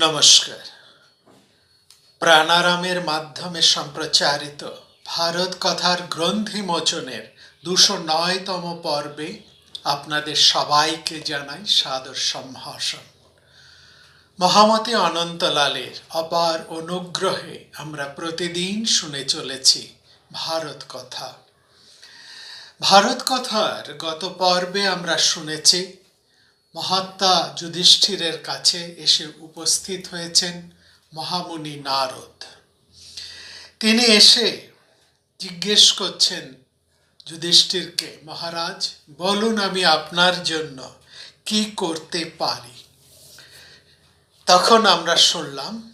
নমস্কার। প্রাণারামের মাধ্যমে সম্প্রচারিত ভারত কথার গ্রন্থি মোচনের দুশো নয়তম পর্বে আপনাদের সবাইকে জানাই সাদর সম্ভাষণ। মহামতি অনন্তলালের অপার অনুগ্রহে আমরা প্রতিদিন শুনে চলেছি ভারত কথা। ভারত কথার গত পর্বে আমরা শুনেছি মহাত্মা যুধিষ্ঠিরের কাছে এসে উপস্থিত হয়েছেন মহামুনি নারদ। তিনি এসে জিজ্ঞেস করছেন, যুধিষ্ঠিরকে, মহারাজ, বলুন আমি আপনার জন্য কি করতে পারি? তখন আমরা শুনলাম,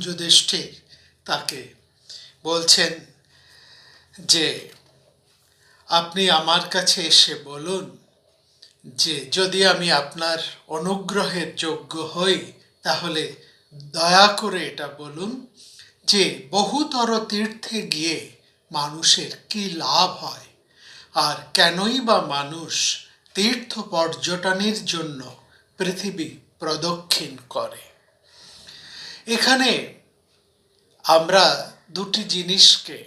যুধিষ্ঠির তাকে বলছেন যে, আপনি আমার কাছে এসে বলুন যে যদি আমি আপনার অনুগ্রহের যোগ্য হই, তাহলে দয়া করে এটা বলুন যে বহুতর তীর্থে গিয়ে মানুষের কি লাভ হয়? আর কেনই বা মানুষ তীর্থ পর্যটনের জন্য পৃথিবী প্রদক্ষিণ করে? এখানে আমরা দুটি জিনিসকে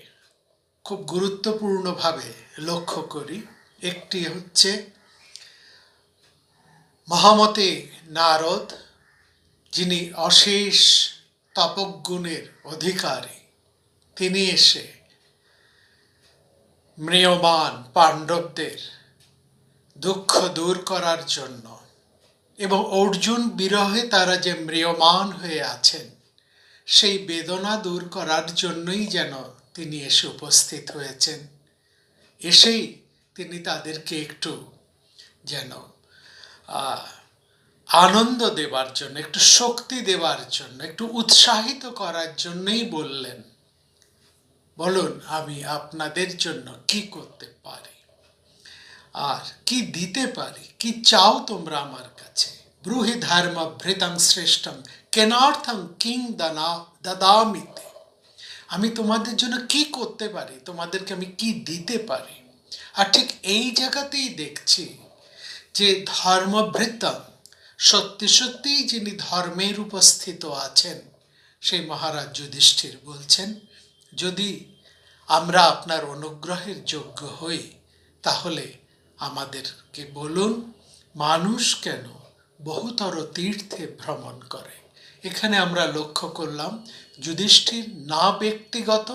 খুব গুরুত্বপূর্ণভাবে লক্ষ্য করি। একটি হচ্ছে মহামতে নারদ, যিনি অশেষ তপগুণের অধিকারী, তিনি এসে ম্রিয়মান পাণ্ডবদের দুঃখ দূর করার জন্য এবং অর্জুন বিরহে তারা যে ম্রিয়মান হয়ে আছেন, সেই বেদনা দূর করার জন্যই যেন তিনি এসে উপস্থিত হয়েছেন। এসেই তিনি তাদেরকে একটু যেন আনন্দ দেবার জন্য, একটু শক্তি দেবার জন্য, একটু উৎসাহিত করার জন্যই বললেন, বলুন আমি আপনাদের জন্য কি করতে পারি? আর কি দিতে পারি? কি চাও তোমরা আমার কাছে? ব্রুহি ধর্ম ভৃতং শ্রেষ্ঠম কেনার্থং কিং দানা, দাদামিতে। আমি তোমাদের জন্য কি করতে পারি? তোমাদেরকে আমি কি দিতে পারি? আর ঠিক এই জায়গাতেই দেখছি যে ধর্মভৃতম সত্যি সত্যিই যিনি ধর্মের উপস্থিত আছেন, সেই মহারাজ যুধিষ্ঠির বলছেন, যদি আমরা আপনার অনুগ্রহের যোগ্য হই, তাহলে আমাদেরকে বলুন, মানুষ কেন বহুতর তীর্থে ভ্রমণ করে? এখানে আমরা লক্ষ্য করলাম, যুধিষ্ঠির না ব্যক্তিগত,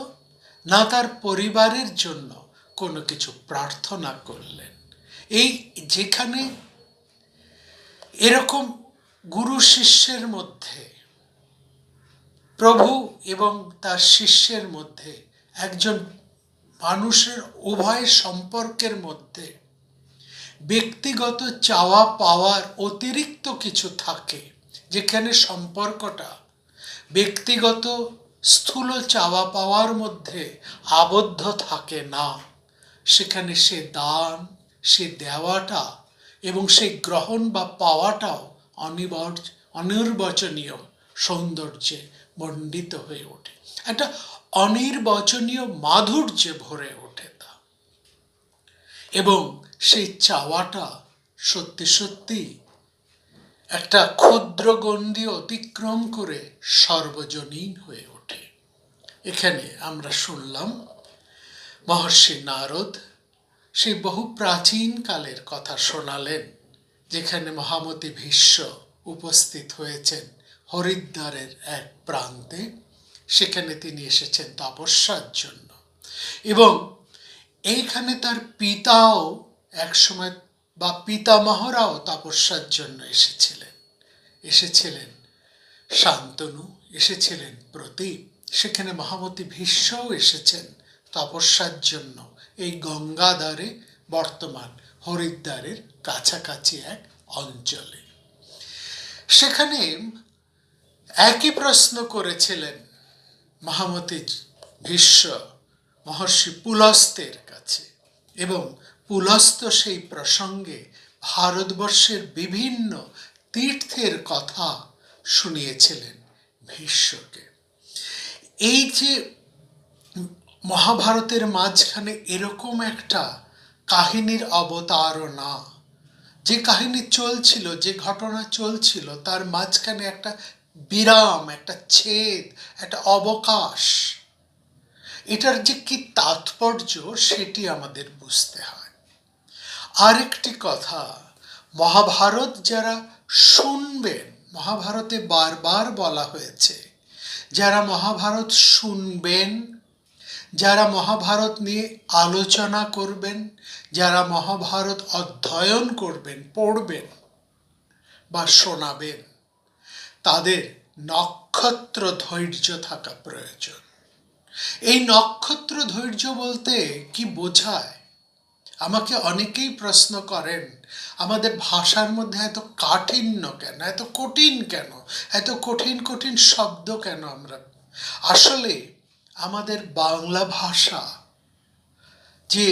না তার পরিবারের জন্য কোনো কিছু প্রার্থনা করলেন। এই যেখানে এরকম গুরু শিষ্যের মধ্যে, প্রভু এবং তার শিষ্যের মধ্যে, একজন মানুষের উভয় সম্পর্কের মধ্যে ব্যক্তিগত চাওয়া পাওয়ার অতিরিক্ত কিছু থাকে, যেখানে সম্পর্কটা ব্যক্তিগত স্থূল চাওয়া পাওয়ার মধ্যে আবদ্ধ থাকে না। সেখানে সে দান সে দেওয়াটা এবং সেই গ্রহণ বা পাওয়াটাও অনিবার্য অনির্বচনীয় সৌন্দর্যে মণ্ডিত হয়ে ওঠে। একটা অনির্বচনীয় মাধুর্যে ভরে ওঠে তা। এবং সেই চাওয়াটা সত্যি সত্যি একটা ক্ষুদ্র গণ্ডি অতিক্রম করে সর্বজনীন হয়ে ওঠে। এখানে আমরা শুনলাম, মহর্ষি নারদ সেই বহু প্রাচীন কালের কথা শোনালেন, যেখানে মহামতি ভীষ্ম উপস্থিত হয়েছেন হরিদ্বারের এক প্রান্তে। সেখানে তিনি এসেছেন তপস্যার জন্য। এবং এইখানে তার পিতাও একসময় বা পিতামহরাও তপস্যার জন্য এসেছিলেন। এসেছিলেন শান্তনু, এসেছিলেন প্রতীপ সেখানে মহামতি ভীষ্মও এসেছেন তপস্যার জন্য। এই গঙ্গাধারে বর্তমান হরিদ্বারের কাছাকাছি এক অঞ্চলে। সেখানে একই প্রশ্ন করেছিলেন মহামতি ভীষ্ম মহর্ষি পুলস্তের কাছে এবং পুলস্ত সেই প্রসঙ্গে ভারতবর্ষের বিভিন্ন তীর্থের কথা শুনিয়েছিলেন ভীষ্মকে। এই যে মহাভারতের মাঝখানে এরকম একটা কাহিনীর অবতারণা। যে কাহিনী চলছিল, যে ঘটনা চলছিল, তার মাঝখানে একটা বিরাম, একটা ছেদ, একটা অবকাশ। এটার যে কি তাৎপর্য, সেটি আমাদের বুঝতে হয়। আরেকটি কথা, মহাভারত যারা শুনবেন, মহাভারতে বারবার বলা হয়েছে, যারা মহাভারত শুনবেন যারা মহাভারত নিয়ে আলোচনা করবেন, যারা মহাভারত অধ্যয়ন করবেন, পড়বেন বা শোনাবেন, তাদের নক্ষত্র ধৈর্য থাকা প্রয়োজন। এই নক্ষত্র ধৈর্য বলতে কি বোঝায়? আমাকে অনেকেই প্রশ্ন করেন, আমাদের ভাষার মধ্যে এত কাঠিন্য কেন? এত কঠিন কেন? এত কঠিন কঠিন শব্দ কেন আমরা? আসলে আমাদের বাংলা ভাষা, যে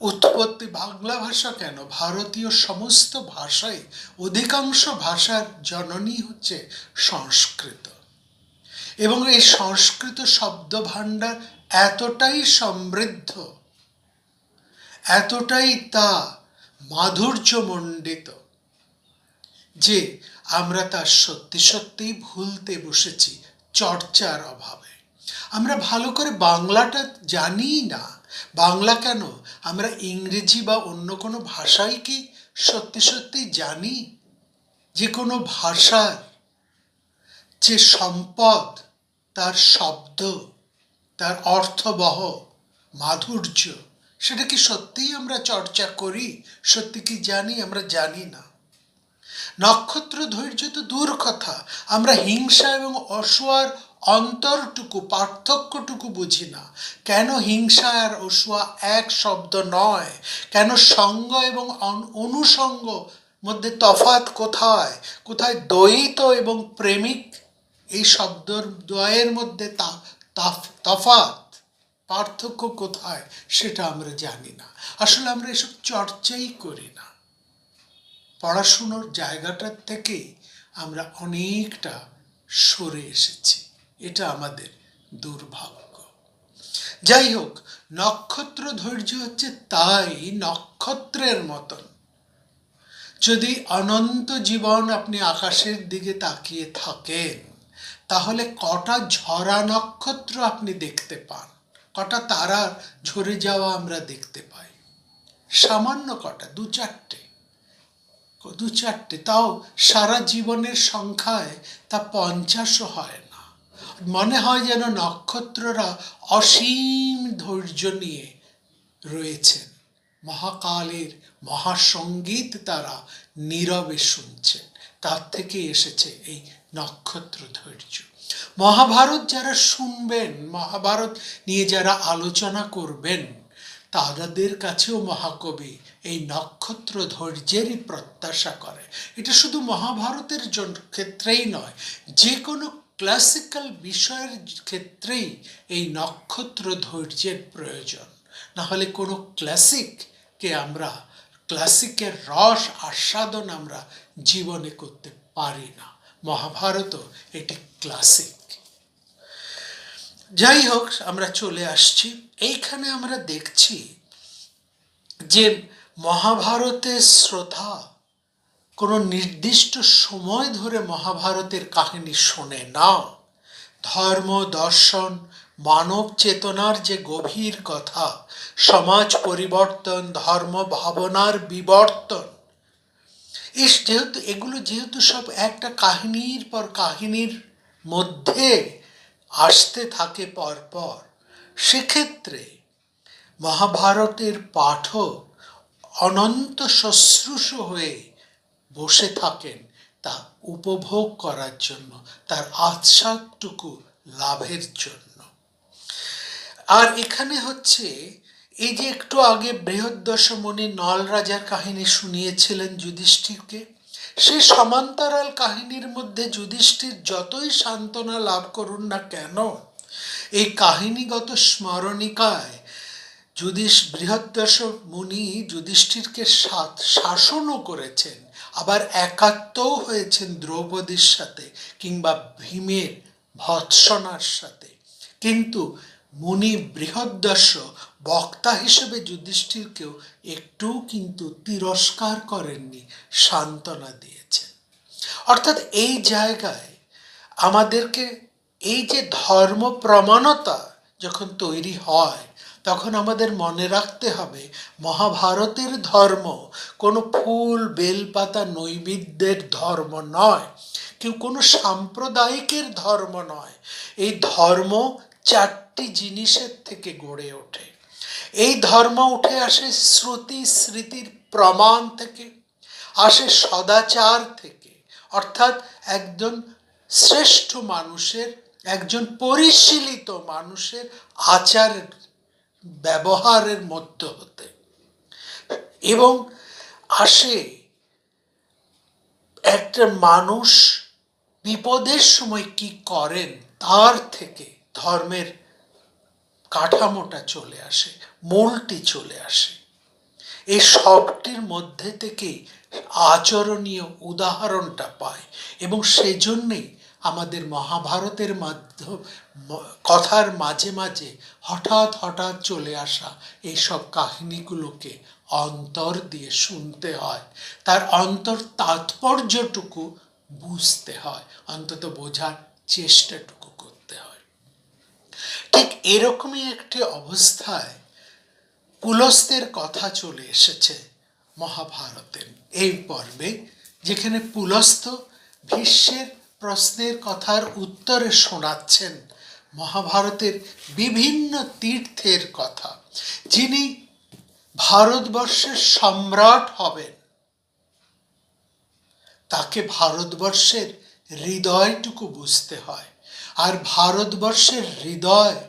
উৎপত্তি বাংলা ভাষা কেন? ভারতীয় সমস্ত ভাষাই অধিকাংশ ভাষার জননী হচ্ছে সংস্কৃত। এবং এই সংস্কৃত শব্দ ভাণ্ডার এতটাই সমৃদ্ধ, এতটাই তা মাধুর্যমণ্ডিত, যে আমরা তার সত্যি সত্যিই ভুলতে বসেছি, চর্চার অভাবে। আমরা ভালো করে বাংলাটা জানি না। বাংলা কেন? আমরা ইংরেজি বা অন্য কোনো ভাষাই কি সত্যি সত্যি জানি? যে কোনো ভাষার যে সম্পদ, তার শব্দ, তার অর্থবহ, মাধুর্য, সেটা কি সত্যিই আমরা চর্চা করি? সত্যি কি জানি আমরা জানি না। নক্ষত্র ধৈর্য তো দূর কথা। আমরা হিংসা এবং অসুয়ার অন্তরটুকু, পার্থক্যটুকু বুঝি না। কেন হিংসা আর অসুয়া এক শব্দ নয়? কেন সঙ্গ এবং অন- অনুসঙ্গ মধ্যে তফাত কোথায়? কোথায় দ্বৈত এবং প্রেমিক? এই শব্দর দ্বয়ের মধ্যে তা- তাফ- তফাত পার্থক্য কোথায় সেটা আমরা জানি না। আসলে আমরা এসব চর্চাই করি না। পড়াশুনোর জায়গাটার থেকেই আমরা অনেকটা সরে এসেছি। এটা আমাদের দুর্ভাগ্য। যাই হোক নক্ষত্র ধৈর্য হচ্ছে তাই নক্ষত্রের মতন। যদি অনন্ত জীবন আপনি আকাশের দিকে তাকিয়ে থাকেন, তাহলে কটা ঝরা নক্ষত্র আপনি দেখতে পান, কটা তারা ঝরে যাওয়া আমরা দেখতে পাই। সামান্য কটা, দু চারটে দু চারটে, তাও সারা জীবনের সংখ্যায় তা পঞ্চাশও হয় না। মনে হয় যেন নক্ষত্ররা অসীম ধৈর্য নিয়ে রয়েছেন। মহাকালের মহাসঙ্গীত তারা নীরবে শুনছেন। তার থেকে এসেছে এই নক্ষত্র ধৈর্য। মহাভারত যারা শুনবেন, মহাভারত নিয়ে যারা আলোচনা করবেন, তাদের কাছেও মহাকবি এই নক্ষত্র ধৈর্যেরই প্রত্যাশা করে। এটা শুধু মহাভারতের ক্ষেত্রেই নয় যে কোনো ক্লাসিক্যাল বিষয়ের ক্ষেত্রেই এই নক্ষত্র ধৈর্যের প্রয়োজন। না হলে কোনো ক্লাসিককে আমরা ক্লাসিকের রস আস্বাদন আমরা জীবনে করতে পারি না। মহাভারতও এটি ক্লাসিক যাই হোক, আমরা চলে আসছি। এইখানে আমরা দেখছি যে মহাভারতের শ্রোতা কোনো নির্দিষ্ট সময় ধরে মহাভারতের কাহিনী শোনে না। ধর্ম, দর্শন, মানব চেতনার যে গভীর কথা, সমাজ পরিবর্তন, ধর্ম ভাবনার বিবর্তন। এই যেহেতু এগুলো যেহেতু সব একটা কাহিনীর পর কাহিনীর মধ্যে আসতে থাকে পরপর সেক্ষেত্রে মহাভারতের পাঠক অনন্ত শুশ্রূষ হয়ে বসে থাকেন তা উপভোগ করার জন্য, তার আস্বাদটুকু লাভের জন্য। আর এখানে হচ্ছে, এই যে একটু আগে বৃহদ্দশমণি নল রাজার কাহিনী শুনিয়েছিলেন যুধিষ্ঠিরকে সেই সমান্তরাল কাহিনীর মধ্যে যুধিষ্ঠির যতই সান্ত্বনা লাভ করুন না কেন, এই কাহিনীগত স্মরণিকায় যুধিষ বৃহদ্দশ মুনি যুধিষ্ঠিরকে শাসনও করেছেন। আবার একাত্মও হয়েছেন দ্রৌপদীর সাথে কিংবা ভীমের ভৎসনার সাথে। কিন্তু মুনি বৃহদ্দশ বক্তা হিসেবে যুধিষ্ঠিরকেও একটু কিন্তু তিরস্কার করেননি, সান্ত্বনা দিয়েছেন। অর্থাৎ এই জায়গায় আমাদেরকে এই যে ধর্ম প্রমাণতা যখন তৈরি হয় তখন আমাদের মনে রাখতে হবে, মহাভারতের ধর্ম কোনো ফুল, বেলপাতা নৈবেদ্যের ধর্ম নয়। কেউ কোনো সাম্প্রদায়িকের ধর্ম নয়। এই ধর্ম চারটি জিনিসের থেকে গড়ে ওঠে। এই ধর্ম উঠে আসে শ্রুতি, স্মৃতির প্রমাণ থেকে, আসে সদাচার থেকে। অর্থাৎ একজন শ্রেষ্ঠ মানুষের, একজন পরিশীলিত মানুষের আচারের ব্যবহারের মধ্য হতে। এবং আসে একটা মানুষ বিপদের সময় কি করেন, তার থেকে ধর্মের কাঠামোটা চলে আসে, মূলটি চলে আসে। এই সবটির মধ্যে থেকেই আচরণীয় উদাহরণটা পায় এবং সেজন্যেই আমাদের মহাভারতের মাধ্যম কথার মাঝে মাঝে হঠাৎ হঠাৎ চলে আসা এইসব কাহিনীগুলোকে অন্তর দিয়ে শুনতে হয়। তার অন্তর তাৎপর্যটুকু বুঝতে হয়, অন্তত বোঝার চেষ্টাটুকু করতে হয়। ঠিক এরকমই একটি অবস্থায় পুলস্তের কথা চলে এসেছে মহাভারতের এই পর্বে, যেখানে পুলস্ত ভীষ্মের প্রশ্নের কথার উত্তরে শোনাচ্ছেন মহাভারতের বিভিন্ন তীর্থের কথা, যিনি ভারতবর্ষের সম্রাট হবেন। তাকে ভারতবর্ষের হৃদয়টুকু বুঝতে হয়, আর ভারতবর্ষের হৃদয়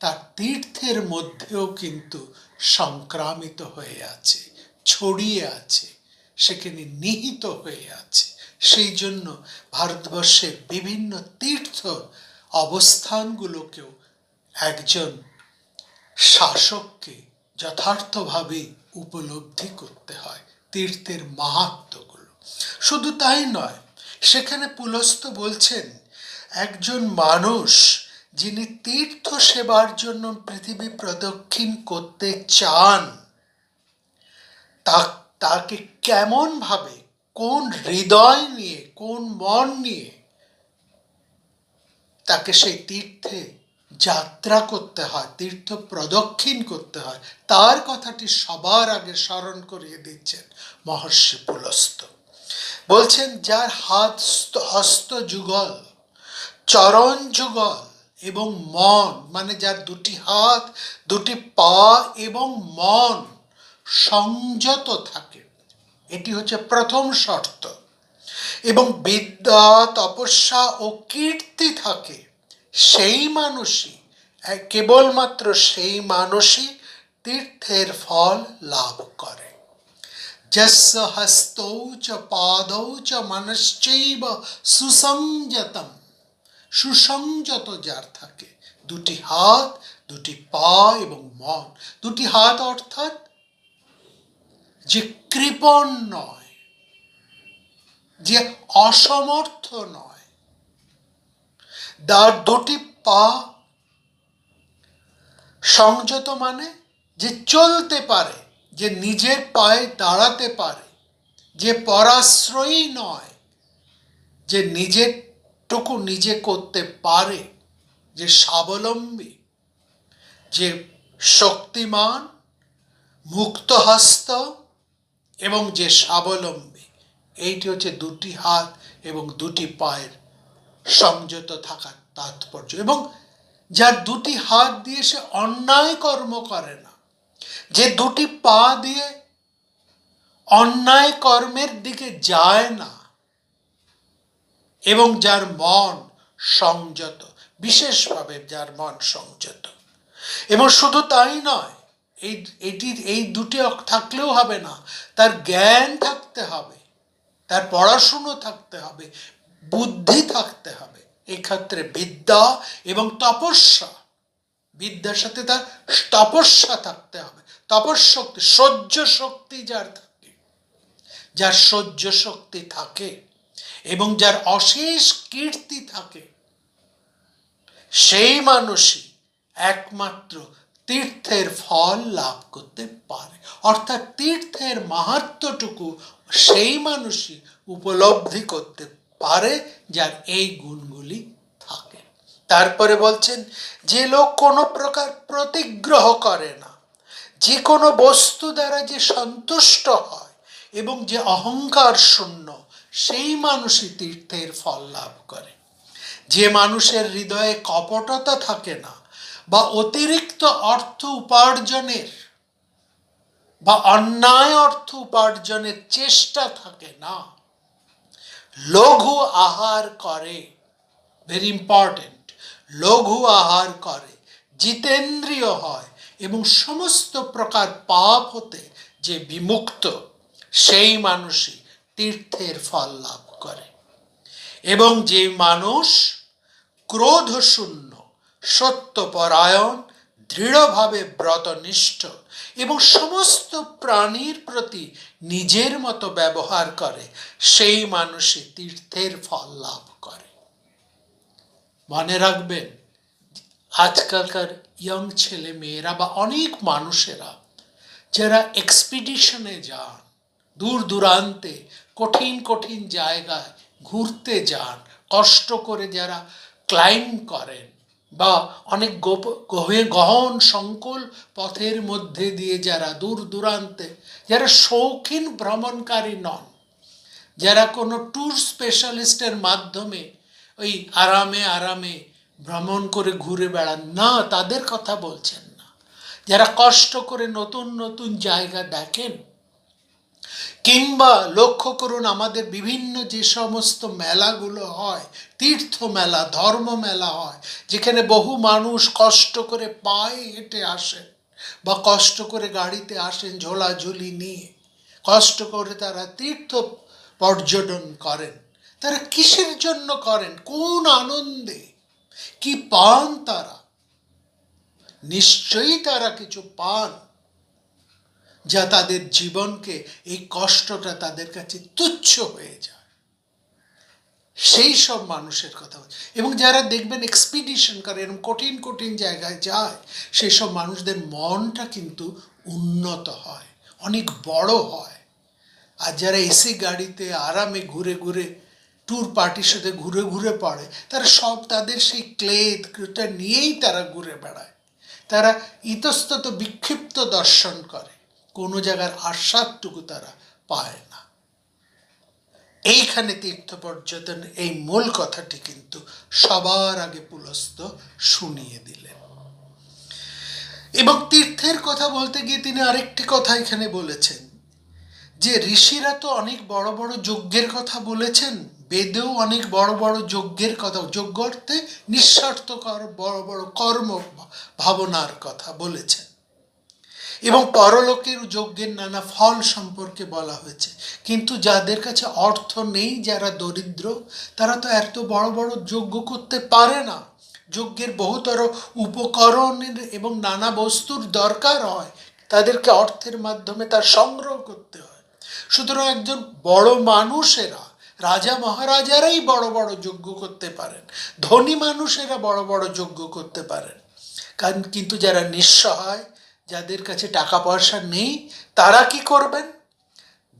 তার তীর্থের মধ্যেও কিন্তু সংক্রামিত হয়ে আছে, ছড়িয়ে আছে, সেখানে নিহিত হয়ে আছে। সেই জন্য ভারতবর্ষের বিভিন্ন তীর্থ অবস্থানগুলোকেও একজন শাসককে যথার্থভাবে উপলব্ধি করতে হয়, তীর্থের মাহাত্মগুলো। শুধু তাই নয়, সেখানে পুলস্ত বলছেন, একজন মানুষ যিনি তীর্থ সেবার জন্য পৃথিবী প্রদক্ষিণ করতে চান, তা, তাকে কেমন ভাবে কোন হৃদয় নিয়ে, কোন মন নিয়ে তাকে সেই তীর্থে যাত্রা করতে হয়, তীর্থ প্রদক্ষিণ করতে হয়। তার কথাটি সবার আগে স্মরণ করিয়ে দিচ্ছেন মহর্ষি পুলস্ত। বলছেন, যার হাত হস্ত যুগল, চরণ যুগল এবং মন মানে যার দুটি হাত, দুটি পা এবং মন সংযত থাকে এটি হচ্ছে প্রথম শর্ত। এবং বিদ্যা, তপস্যা ও কীর্তি থাকে সেই মানুষই কেবলমাত্র সেই মানুষই তীর্থের ফল লাভ করে। যস্য হস্তৌ চ পাদৌ চ মনশ্চৈব সুসংযতম। সুসংযত যার থাকে, দুটি হাত, দুটি পা এবং মন। দুটি হাত অর্থাৎ যে কৃপণ নয়, যে অসমর্থ নয়, তার দুটি পা সংযত মানে যে চলতে পারে, যে নিজের পায়ে দাঁড়াতে পারে, যে পরাশ্রয়ী নয়, যে নিজের টুকু নিজে করতে পারে, যে স্বাবলম্বী, যে শক্তিমান, মুক্তহস্ত এবং যে স্বাবলম্বী, এইটি হচ্ছে দুটি হাত এবং দুটি পায়ের সংযত থাকার তাৎপর্য। এবং যার দুটি হাত দিয়ে সে অন্যায় কর্ম করে না, যে দুটি পা দিয়ে অন্যায় কর্মের দিকে যায় না, এবং যার মন সংযত, বিশেষভাবে যার মন সংযত। এবং শুধু তাই নয় এই, এটি, এই দুটি থাকলেও হবে না। তার জ্ঞান থাকতে হবে, তার পড়াশুনো থাকতে হবে, বুদ্ধি থাকতে হবে। এক্ষেত্রে বিদ্যা এবং তপস্যা, বিদ্যার সাথে তার তপস্যা থাকতে হবে। তপশক্তি সহ্য শক্তি যার থাকে, যার সহ্য শক্তি থাকে এবং যার অশেষ কীর্তি থাকে, সেই মানুষই একমাত্র তীর্থের ফল লাভ করতে পারে। অর্থাৎ তীর্থের মাহাত্মটুকু সেই মানুষই উপলব্ধি করতে পারে যার এই গুণগুলি থাকে। তারপরে বলছেন, যে লোক কোনো প্রকার প্রতিগ্রহ করে না, যে কোনো বস্তু দ্বারা যে সন্তুষ্ট হয় এবং যে অহংকার শূন্য, সেই মানুষই তীর্থের ফল লাভ করে। যে মানুষের হৃদয়ে কপটতা থাকে না বা অতিরিক্ত অর্থ উপার্জনের বা অন্যায় অর্থ উপার্জনের চেষ্টা থাকে না। লঘু আহার করে ভেরি ইম্পর্টেন্ট লঘু আহার করে, জিতেন্দ্রীয় হয় এবং সমস্ত প্রকার পাপ হতে যে বিমুক্ত, সেই মানুষই তীর্থের ফল লাভ করে। এবং যে মানুষ ক্রোধ শূন্য সত্যপরায়ণ, দৃঢ়ভাবে ব্রতনিষ্ঠ এবং সমস্ত প্রাণীর প্রতি নিজের মতো ব্যবহার করে, সেই মানুষই তীর্থের ফল লাভ করে। মনে রাখবেন, আজকালকার ইয়ং ছেলে মেয়েরা বা অনেক মানুষেরা যারা এক্সপিডিশনে যান, দূর দূরান্তে, কঠিন কঠিন জায়গায় ঘুরতে যান, কষ্ট করে যারা ক্লাইম্ব করেন বা অনেক গোপ গহে গহন সংকুল পথের মধ্যে দিয়ে যারা দূর দূরান্তে, যারা শৌখিন ভ্রমণকারী নন, যারা কোনো ট্যুর স্পেশালিস্টের মাধ্যমে ওই আরামে আরামে ভ্রমণ করে ঘুরে বেড়ান, না, তাদের কথা বলছেন না। যারা কষ্ট করে নতুন নতুন জায়গা দেখেন কিংবা লক্ষ্য করুন আমাদের বিভিন্ন যে সমস্ত মেলাগুলো হয়, তীর্থ মেলা, ধর্ম মেলা হয়, যেখানে বহু মানুষ কষ্ট করে পায়ে হেঁটে আসেন বা কষ্ট করে গাড়িতে আসেন ঝোলাঝুলি নিয়ে। কষ্ট করে তারা তীর্থ পর্যটন করেন। তারা কিসের জন্য করেন? কোন আনন্দে? কি পান তারা? নিশ্চয়ই তারা কিছু পান। যা তাদের জীবনকে, এই কষ্টটা তাদের কাছে তুচ্ছ হয়ে যায়। সেই সব মানুষের কথা বলছি। এবং যারা দেখবেন এক্সপিডিশন করে এরকম কঠিন কঠিন জায়গায় যায়, সেই সব মানুষদের মনটা কিন্তু উন্নত হয়, অনেক বড় হয়। আর যারা এসি গাড়িতে আরামে ঘুরে ঘুরে ট্যুর পার্টির সাথে ঘুরে ঘুরে পড়ে, তারা সব তাদের সেই ক্লেদটা নিয়েই তারা ঘুরে বেড়ায়। তারা ইতস্তত বিক্ষিপ্ত দর্শন করে। জায়গার আস্বাদটুকু তারা পায় না। এইখানে তীর্থ পর্যটন এই মূল কথাটি কিন্তু সবার আগে পুলস্ত শুনিয়ে দিলেন। এবং তীর্থের কথা বলতে গিয়ে তিনি আরেকটি কথা এখানে বলেছেন, যে ঋষিরা তো অনেক বড় বড় যজ্ঞের কথা বলেছেন, বেদেও অনেক বড় বড় যজ্ঞের কথা, যজ্ঞ অর্থে নিঃস্বার্থকর বড় বড় কর্ম, ভাবনার কথা বলেছেন। এবং পরলোকের যজ্ঞের নানা ফল সম্পর্কে বলা হয়েছে। কিন্তু যাদের কাছে অর্থ নেই, যারা দরিদ্র, তারা তো এত বড় বড় যজ্ঞ করতে পারে না। যজ্ঞের বহুতর উপকরণের এবং নানা বস্তুর দরকার হয়। তাদেরকে অর্থের মাধ্যমে তার সংগ্রহ করতে হয়। সুতরাং একজন বড় মানুষেরা, রাজা মহারাজারাই বড় বড় যজ্ঞ করতে পারেন। ধনী মানুষেরা বড় বড় যজ্ঞ করতে পারেন। কারণ কিন্তু যারা নিঃসহায় যাদের কাছে টাকা পয়সা নেই, তারা কি করবেন?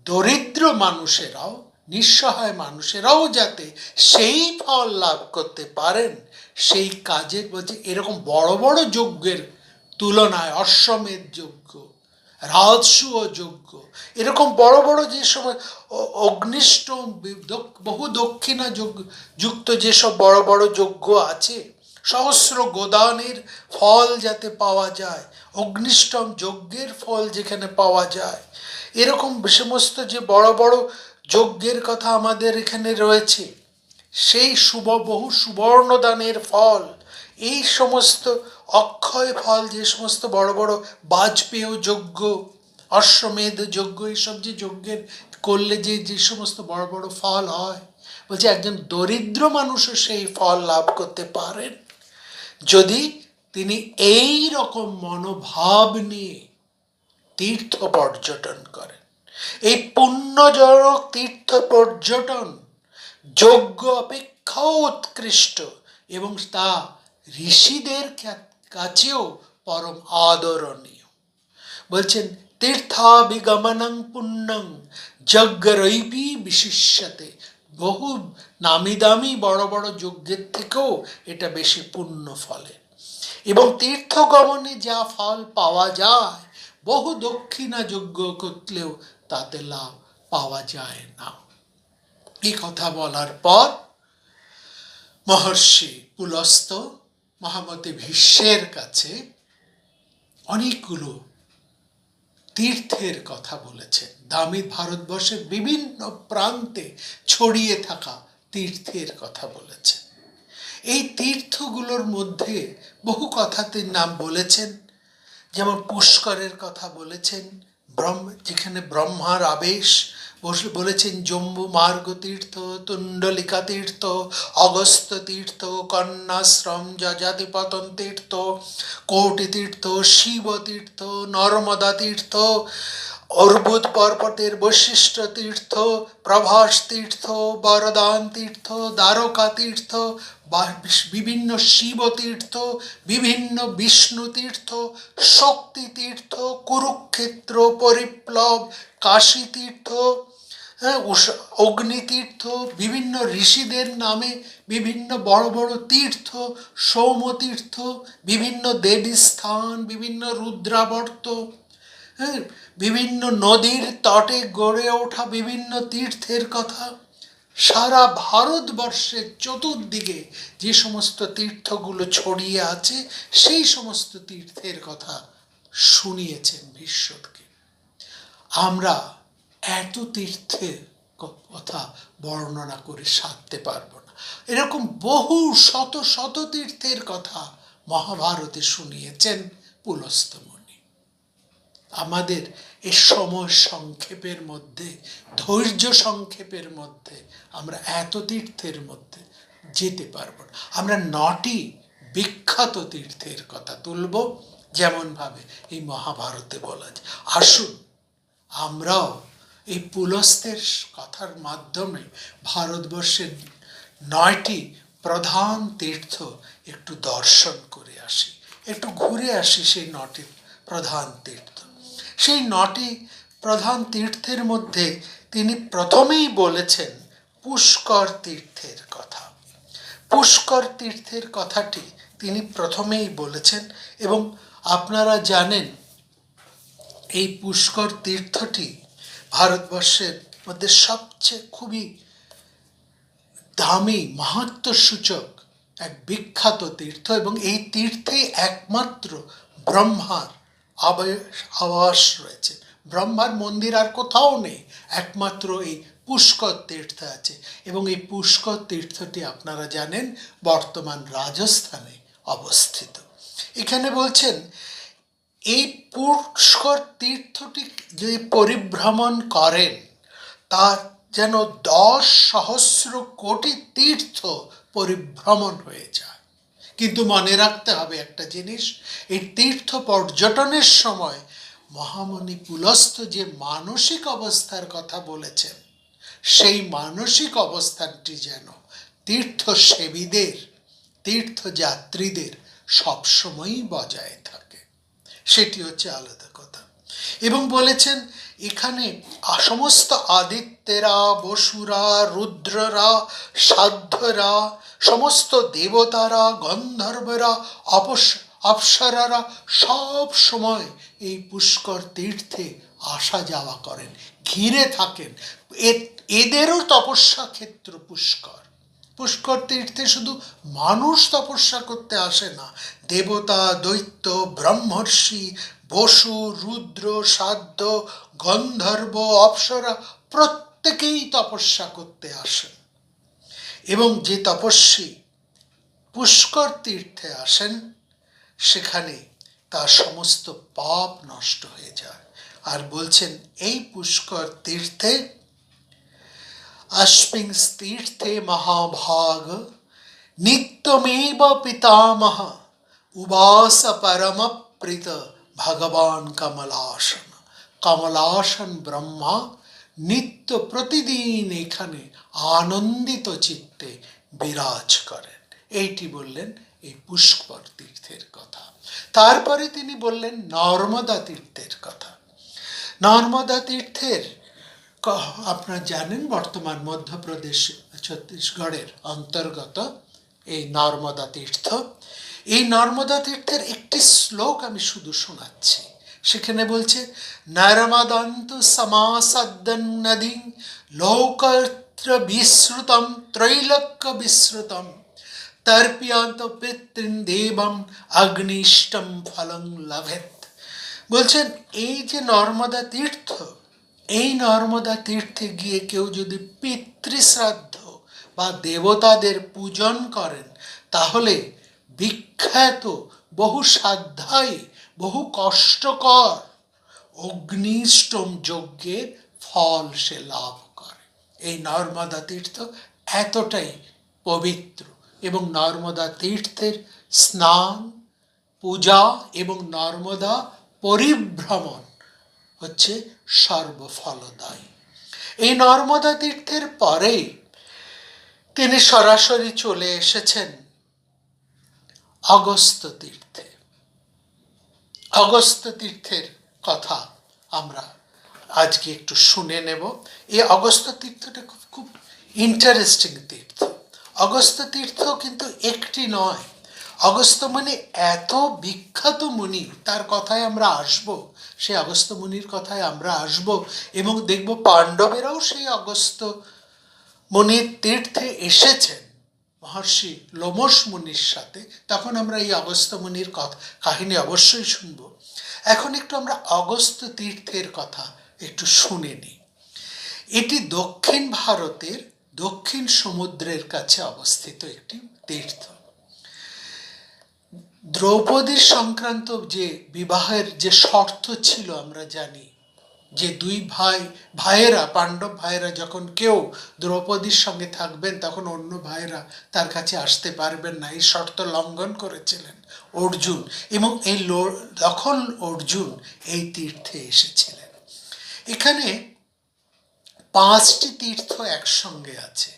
দরিদ্র মানুষেরাও, নিঃসহায় মানুষেরাও যাতে সেই ফল লাভ করতে পারেন, সেই কাজের বলছে, এরকম বড় বড় যজ্ঞের তুলনায় অশ্বমেধ যজ্ঞ, রাজসূয় যজ্ঞ, এরকম বড় বড় যে সময় অগ্নিষ্ট বহু দক্ষিণা যুক্ত যেসব বড় বড় যজ্ঞ আছে সহস্র গোদানের ফল যাতে পাওয়া যায়, অগ্নিষ্টম যজ্ঞের ফল যেখানে পাওয়া যায়। এরকম সমস্ত যে বড় বড় যজ্ঞের কথা আমাদের এখানে রয়েছে, সেই শুভ বহু সুবর্ণদানের ফল, এই সমস্ত অক্ষয় ফল, যে সমস্ত বড় বড় বাজপেয় যজ্ঞ, অশ্বমেধ যজ্ঞ, এইসব যে যজ্ঞের করলে যে যে সমস্ত বড় বড় ফল হয়, বলছে একজন দরিদ্র মানুষও সেই ফল লাভ করতে পারেন। যদি তিনি এই রকম মনোভাব নিয়ে তীর্থ পর্যটন করেন, এই পুণ্যজনক তীর্থ পর্যটন যোগ্য অপেক্ষাও উৎকৃষ্ট এবং তা ঋষিদের কাছেও পরম আদরণীয়। বলছেন তীর্থাবিগমনং পুণ্যং যজ্ঞরৈবি বিশিষ্যতে বহু নামি দামি বড় বড় যজ্ঞের থেকেও এটা বেশি পুণ্য ফলে। এবং তীর্থ গমনে যা ফল পাওয়া যায়, বহু দক্ষিণা যজ্ঞ করলেও তাতে লাভ পাওয়া যায় না। এই কথা বলার পর মহর্ষি পুলস্ত মহামতি ভীষ্মের কাছে অনেকগুলো তীর্থের কথা বলেছেন দামি ভারতবর্ষের বিভিন্ন প্রান্তে ছড়িয়ে থাকা তীর্থের কথা বলেছেন এই তীর্থগুলোর মধ্যে বহু কথাতে নাম বলেছেন। যেমন পুষ্করের কথা বলেছেন, ব্রহ্ম যেখানে ব্রহ্মার আবেশ বলেছেন, জম্বু মার্গ তীর্থ, তুণ্ডলিকা তীর্থ অগস্ত তীর্থ, কন্যাশ্রম যজাতিপতন তীর্থ, কোটি তীর্থ, শিব তীর্থ, নর্মদা তীর্থ, অর্বুদ পর্বতের বৈশিষ্ট্য তীর্থ, প্রভাস তীর্থ, বরদান তীর্থ, দ্বারকা তীর্থ বিভিন্ন শিব তীর্থ, বিভিন্ন বিষ্ণু তীর্থ, শক্তি তীর্থ, কুরুক্ষেত্র, পরিপ্লব, কাশী তীর্থ অগ্নিতীর্থ, বিভিন্ন ঋষিদের নামে বিভিন্ন বড় বড় তীর্থ, সৌমতীর্থ, বিভিন্ন দেবী স্থান, বিভিন্ন রুদ্রাবর্ত হ্যাঁ বিভিন্ন নদীর তটে গড়ে ওঠা বিভিন্ন তীর্থের কথা। সারা ভারতবর্ষের চতুর্দিকে যে সমস্ত তীর্থগুলো ছড়িয়ে আছে, সেই সমস্ত তীর্থের কথা শুনিয়েছেন বিশ্বকে আমরা এত তীর্থের কথা বর্ণনা করে সারতে পারব না। এরকম বহু শত শত তীর্থের কথা মহাভারতে শুনিয়েছেন পুলস্তমণি আমাদের এ সময় সংক্ষেপের মধ্যে, ধৈর্য সংক্ষেপের মধ্যে আমরা এত তীর্থের মধ্যে যেতে পারব না। আমরা নটি বিখ্যাত তীর্থের কথা তুলব, যেমনভাবে এই মহাভারতে বলা যায়। আসুন, আমরাও এই পুলস্তের কথার মাধ্যমে ভারতবর্ষের নয়টি প্রধান তীর্থ একটু দর্শন করে আসি, একটু ঘুরে আসি সেই নটি প্রধান তীর্থ। সেই নটি প্রধান তীর্থের মধ্যে তিনি প্রথমেই বলেছেন পুষ্কর তীর্থের কথা। পুষ্কর তীর্থের কথাটি তিনি প্রথমেই বলেছেন এবং আপনারা জানেন এই পুষ্কর তীর্থটি ভারতবর্ষের মধ্যে সবচেয়ে খুবই দামি, মাহাত্ম্যসূচক এক বিখ্যাত তীর্থ এবং এই তীর্থে একমাত্র ব্রহ্মার আবাস রয়েছে। ব্রহ্মার মন্দির আর কোথাও নেই, একমাত্র এই পুষ্কর তীর্থ আছে এবং এই পুষ্কর তীর্থটি আপনারা জানেন বর্তমান রাজস্থানে অবস্থিত। এখানে বলছেন এই পুষ্কর তীর্থটি যে পরিভ্রমণ করেন, তার যেন দশ সহস্র কোটি তীর্থ পরিভ্রমণ হয়ে যায়। কিন্তু মনে রাখতে হবে একটা জিনিস, এই তীর্থ পর্যটনের সময় মহামণি পুলস্ত যে মানসিক অবস্থার কথা বলেছেন, সেই মানসিক অবস্থানটি যেন তীর্থসেবীদের, তীর্থযাত্রীদের সবসময়ই বজায় থাকে। সেটি হচ্ছে আলাদা কথা। এবং বলেছেন, এখানে সমস্ত আদিত্যেরা, বসুরা, রুদ্ররা, সাধ্যরা, সমস্ত দেবতারা, গন্ধর্বরা, অপস, অপ্সরারা সব সময় এই পুষ্কর তীর্থে আসা যাওয়া করেন, ঘিরে থাকেন। এদেরও তপস্যা ক্ষেত্র পুষ্কর। পুষ্কর তীর্থে শুধু মানুষ তপস্যা করতে আসে না। দেবতা, দৈত্য, ব্রহ্মর্ষি, বসু, রুদ্র, সাধ্য, গন্ধর্ব, অপ্সরা প্রত্যেকেই তপস্যা করতে আসেন। এবং যে তপস্বী পুষ্কর তীর্থে আসেন, সেখানে তার সমস্ত পাপ নষ্ট হয়ে যায়। আর বলছেন, এই পুষ্কর তীর্থে अस्मिन् तीर्थे महाभाग नित्यमेव पितामह उवास परम प्रीत ভগবান কমলাসন কমলাসন ব্রহ্মা নিত্য প্রতিদিন এখানে আনন্দিত চিত্তে বিরাজ করেন এইটি বললেন এই পুষ্কর তীর্থের কথা তারপরে তিনি বললেন নর্মদা তীর্থের কথা নর্মদা তীর্থের ক- আপনারা জানেন বর্তমান মধ্যপ্রদেশ ছত্তিশগড়ের অন্তর্গত এই নর্মদা তীর্থ। এই নর্মদা তীর্থের একটি শ্লোক আমি শুধু শোনাচ্ছি। সেখানে বলছে, নর্মদন্ত সমাসদ্দন নদী লোকত্র বিশ্রুতম ত্রৈলক্য বিশ্রুতম তর্পিয়ান্ত পিতৃন দেবম অগ্নিষ্টম ফলং লভেত। বলছেন, এই যে নর্মদা তীর্থ এই নর্মদা তীর্থে গিয়ে কেউ যদি পিতৃশ্রাদ্ধ বা দেবতাদের পূজন করেন, তাহলে বিখ্যাত, বহু সাধ্যায়ী বহু কষ্টকর অগ্নিষ্টম যজ্ঞের ফল সে লাভ করে। এই নর্মদা তীর্থ এতটাই পবিত্র এবং নর্মদা তীর্থের স্নান, পূজা এবং নর্মদা পরিভ্রমণ হচ্ছে সর্বফলদায়ী। এই নর্মদা তীর্থের পরেই তিনি সরাসরি চলে এসেছেন অগস্ত তীর্থে। অগস্ত তীর্থের কথা আমরা আজকে একটু শুনে নেব। এই অগস্ত তীর্থটা খুব খুব ইন্টারেস্টিং তীর্থ। অগস্ত তীর্থ কিন্তু একটি নয় অগস্ত মুনি এত বিখ্যাত মুনি, তার কথায় আমরা আসব, সেই অগস্ত মুনির কথায় আমরা আসব এবং দেখব পাণ্ডবেরাও সেই অগস্ত মুনির তীর্থে এসেছেন। মহর্ষি লোমস মুনির সাথে তখন আমরা এই অগস্ত মুনির কথা, কাহিনী অবশ্যই শুনব। এখন একটু আমরা অগস্ত তীর্থের কথা একটু শুনে নিই। এটি দক্ষিণ ভারতের দক্ষিণ সমুদ্রের কাছে অবস্থিত একটি তীর্থ। দ্রৌপদীর সংক্রান্ত যে বিবাহের যে শর্ত ছিল, আমরা জানি যে দুই ভাই, ভাইয়েরা, পাণ্ডব ভাইয়েরা যখন কেউ দ্রৌপদীর সঙ্গে থাকবেন, তখন অন্য ভাইয়েরা তার কাছে আসতে পারবেন না। এই শর্ত লঙ্ঘন করেছিলেন অর্জুন এবং এই তখন অর্জুন এই তীর্থে এসেছিলেন। এখানে পাঁচটি তীর্থ একসঙ্গে আছে।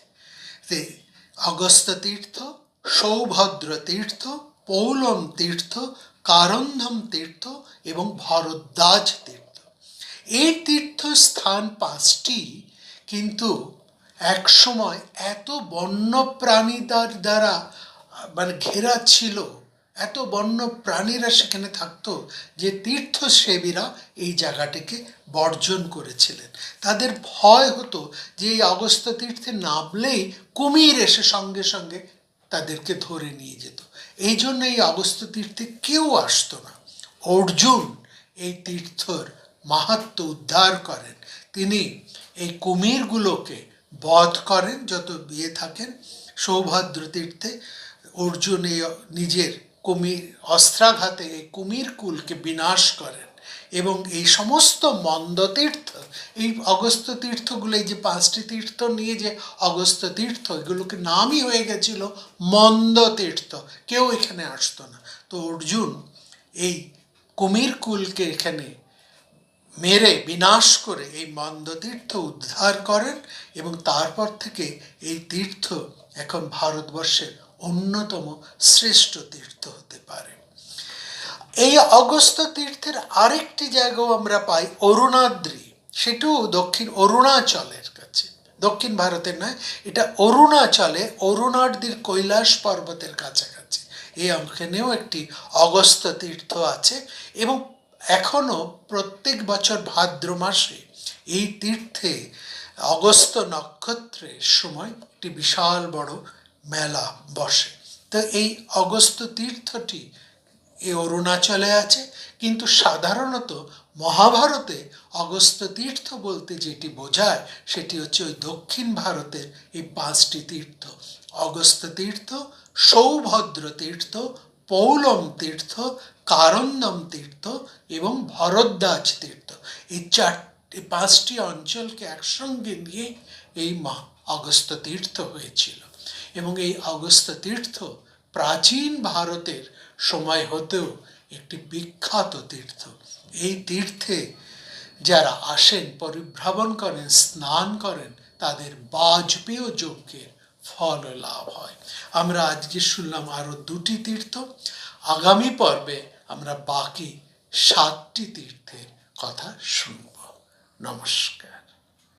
অগস্ত তীর্থ, সৌভদ্র তীর্থ পৌলম তীর্থ, কারন্ধম তীর্থ এবং ভরদ্বাজ তীর্থ। এই তীর্থস্থান পাঁচটি, কিন্তু এক সময় এত বন্য প্রাণীদের দ্বারা মানে ঘেরা ছিল, এত বন্য প্রাণীরা সেখানে থাকতো যে তীর্থসেবীরা এই জায়গাটিকে বর্জন করেছিলেন। তাদের ভয় হতো যে এই অগস্ত তীর্থে নামলেই কুমির এসে সঙ্গে সঙ্গে তাদেরকে ধরে নিয়ে যেত। এই জন্য এই অগস্ত তীর্থে কেউ আসতো না। অর্জুন এই তীর্থর মাহাত্ম উদ্ধার করেন। তিনি এই কুমিরগুলোকে বধ করেন, যত বিয়ে থাকেন সৌভাদ্র তীর্থে। অর্জুন এই নিজের কুমির অস্ত্রাঘাতে এই কুমির কুলকে বিনাশ করেন। এবং এই সমস্ত মন্দ তীর্থ, এই অগস্ত তীর্থগুলো, এই যে পাঁচটি তীর্থ নিয়ে যে অগস্ত তীর্থ, এগুলোকে নামই হয়ে গেছিল মন্দ তীর্থ। কেউ এখানে আসতো না। তো অর্জুন এই কুমির কুলকে এখানে মেরে, বিনাশ করে এই মন্দ তীর্থ উদ্ধার করেন এবং তারপর থেকে এই তীর্থ এখন ভারতবর্ষের অন্যতম শ্রেষ্ঠ তীর্থ হতে পারে। এই অগস্ত তীর্থের আরেকটি জায়গাও আমরা পাই, অরুণাদ্রি। সেটাও দক্ষিণ অরুণাচলের কাছে। দক্ষিণ ভারতের নয়, এটা অরুণাচলে অরুণাদ্রির কৈলাস পর্বতের কাছাকাছি। এই অংশেও একটি অগস্ত তীর্থ আছে এবং এখনও প্রত্যেক বছর ভাদ্র মাসে এই তীর্থে অগস্ত নক্ষত্রের সময় একটি বিশাল বড় মেলা বসে। তো এই অগস্ত তীর্থটি এই অরুণাচলে আছে। কিন্তু সাধারণত মহাভারতে অগস্ত তীর্থ বলতে যেটি বোঝায়, সেটি হচ্ছে ওই দক্ষিণ ভারতের এই পাঁচটি তীর্থ। অগস্ত তীর্থ, সৌভদ্র তীর্থ, পৌলম তীর্থ, কারন্দম তীর্থ এবং ভরদ্বাজ তীর্থ। এই চারটি পাঁচটি অঞ্চলকে একসঙ্গে নিয়ে এই অগস্ত তীর্থ হয়েছিল। এবং এই অগস্ত তীর্থ প্রাচীন ভারতের সময় হতেও একটি বিখ্যাত তীর্থ। এই তীর্থে যারা আসেন, পরিভ্রমণ করেন, স্নান করেন, তাদের বাজপেয় যজ্ঞের ফল লাভ হয়। আমরা আজকে শুনলাম আরও দুটি তীর্থ। আগামী পর্বে আমরা বাকি সাতটি তীর্থের কথা শুনব। নমস্কার।